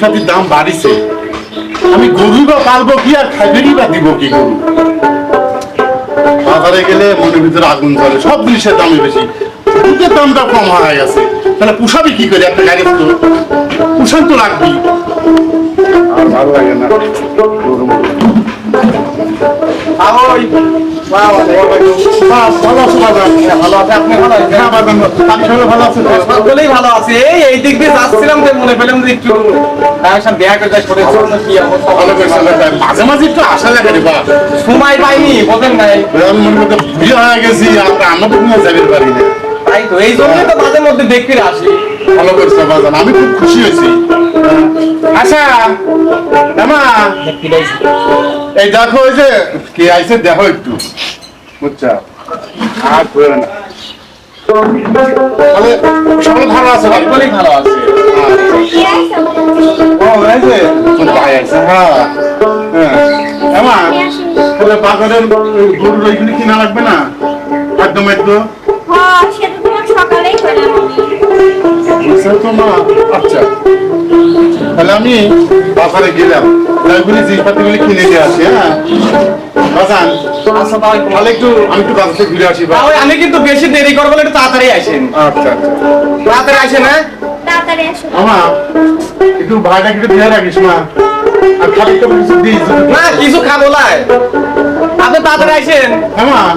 সাথে দাম বাড়িছে। আমি গরু বা পালবো কি আর খাইবেরই বা দিব কি গরু? বাজারে গেলে মনের ভিতরে আগুন জ্বলে, সব জিনিসের দামই বেশি। দুধের দামটা কম হয়ে গেছে। তাহলে পুষাবি কি করে একটা গাড়ি তো? পুষান তো লাগবি ভালো লাগে না। সকলেই ভালো আছে। এই দিক দিয়ে যাচ্ছিলাম মনে পেলাম যে একটু তাই মাঝে মাঝে একটু আশা লাগে রে বা সময় পাইনি বোঝেন নাই। আমি মনে করতে বিয়ে হয়ে গেছি আমরা আমরা তো নিয়ে যাবে পারি না। তাই তো এই জন্যই তো মাঝে মধ্যে দেখতে আসি। ভালো করছে বাজান আমি খুব খুশি হয়েছি। আচ্ছা এমা এই দেখো ওই যে কে আইছে দেখো একটু। বুঝছা? আর করে না। সবাই ভালো আছে সকলেই ভালো আছে। ও এই যে ভাই আছে হ্যাঁ। হ্যাঁ। তাহলে বাজারের গরুর ওইগুলি কিনা লাগবে না? একদম একদম। বুঝছ তো মা আচ্ছা। তাহলে আমি বাজারে গেলাম। ওইগুলি জিনিসপাতিগুলি কিনে নিয়ে আসি হ্যাঁ? বাজান আচ্ছা তাহলে তাহলে একটু আমি একটু বাজার থেকে ঘুরে আসি বা আমি কিন্তু বেশি দেরি করব একটু তাড়াতাড়ি আসেন। আচ্ছা আচ্ছা। তাড়াতাড়ি আসেন হ্যাঁ? আমা একটু ভাড়াটা একটু দিয়ে রাখিস আর খালি কিছু দিস না কিছু খাব লাই আপনি তাড়াতাড়ি আসেন। হ্যাঁ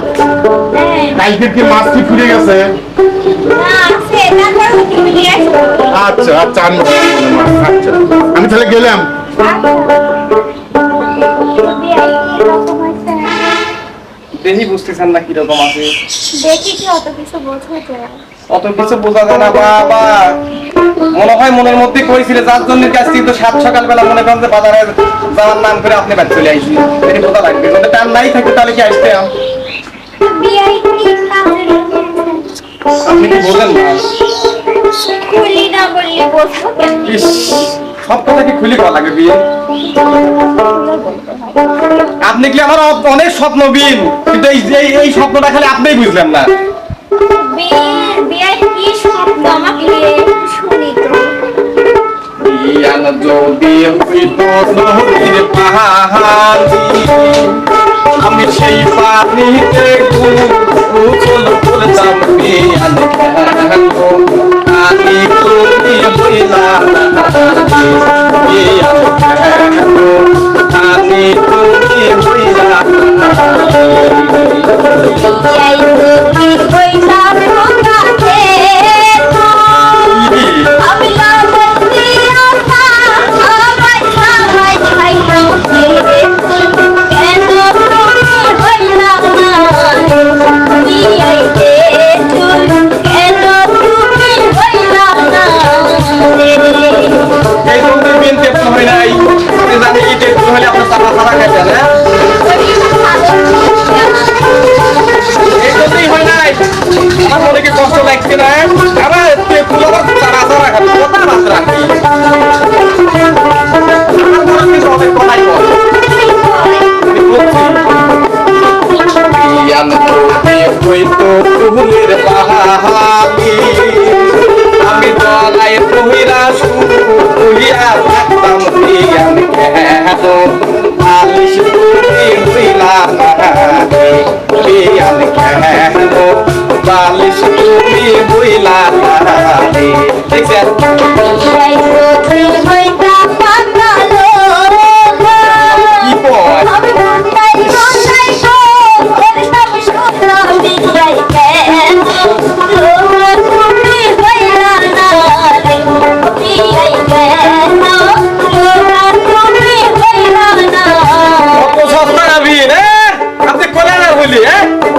কালকে কি মাছ কি ফুরে গেছে? আচ্ছা আচ্ছা আমি আচ্ছা। আমি তাহলে গেলাম। দেখি বুঝতেছেন না কীরকম আছে। দেখি কি অত কিছু বোঝা যায়। অত কিছু বোঝা যায় না বাবা। মনে হয় মনের মধ্যে কইছিল যার জন্য কাজ কিন্তু সাত সকাল বেলা মনে করেন যে বাজারে যাওয়ার নাম করে আপনি বাড়ি চলে আইসি এটি বোঝা লাগবে যদি টান নাই থাকতো তাহলে কি আসতে আপনি কি না? খুলি না বললে বসবো ইস, সব কথা কি খুলি করা লাগে বিয়ে? আপনি কি আমার অনেক স্বপ্ন বিন কিন্তু এই যে এই স্বপ্নটা খালি আপনিই বুঝলেন না। বিআই কি শব্দ আমাকে শুনি ইয়ান যদি হইতো নদীর পাহাড়ি আমি সেই পানিতে গোসল করতাম বিয়ান কেন? আমি তুমি হইলা মনে কি কষ্ট লাগছে না। সারা সারা খাবে কথা বাদ রাখি অনেক কথাই বল আমি শুইয়া থাকতাম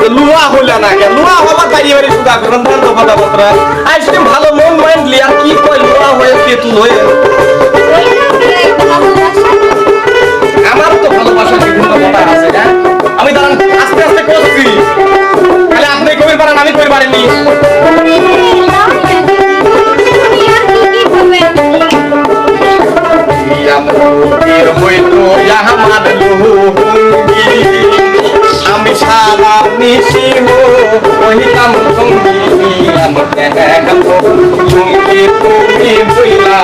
লুয়া হইলা না কে? লুয়া হবার বাড়ি বাড়ি সুদা করেন দেন তো কথাবার্তা আইসক্রিম ভালো মন মাইন্ড লিয়া কি কই লুয়া হয়ে তেতুল হয়ে? হইলা বিআই ভালোবাসা বিভিন্ন কথা আছে হ্যাঁ আমি দাঁড়ান আস্তে আস্তে করছি। তাহলে আপনি কবির পারেন আমি কবির পারিনি আমি সারা নিশি হইতাম সঙ্গী আমি দেখো লুঙ্গি তুমি বইলা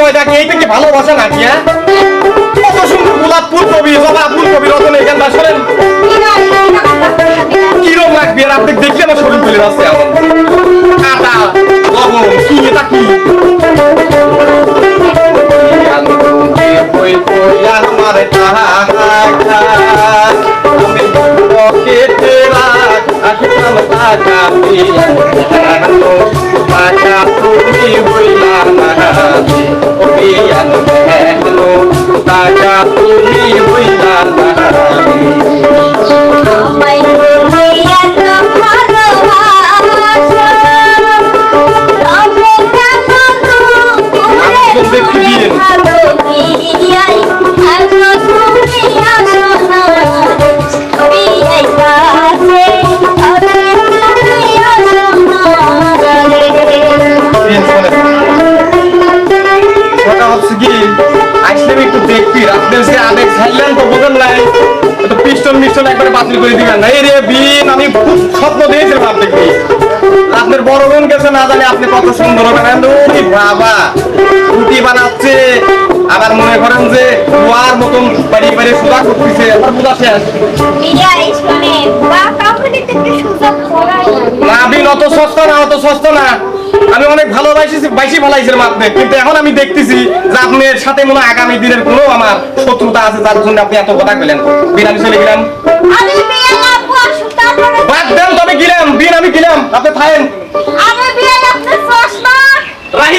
এই আটা এইটা কি ভালোবাসা নাকি হ্যাঁ? কত সুন্দর গোলাপ ফুলকপি জবা ফুলকপি রতন এখানটা শোনেন। কিরম লাগবে? আর আপনি দেখলে আমার শরীর তুলে যাচ্ছে আটা লবণ কি? এটা কি আমার টাকা আমি একবারে বাতিল করে দিবেন না। এই রে বিন, আমি খুব স্বপ্ন দিয়েছিলাম আপনাকে আপনার বড় বোন গেছে, না জানি আপনি কত সুন্দর হবে বাবা, রুটি বানাচ্ছে। আবার মনে করেন যে লোয়ার মতন বাড়ি বাড়ি সুদা করতেছে আমার বুঝা শেষ। করাই। না বিন অত সস্তা না অত সস্তা না। আমি অনেক ভালোবাসি বাইশি ভালাইছিলাম আপনি কিন্তু এখন আমি দেখতেছি যে আপনার সাথে মনে হয় আগামী দিনের কোনো আমার শত্রুতা আছে যার জন্য আপনি এত কথা বললেন বিন আমি চলে গেলাম। বাদ দেন তবে গেলাম বিন আমি গেলাম। আপনি থাকেন আমি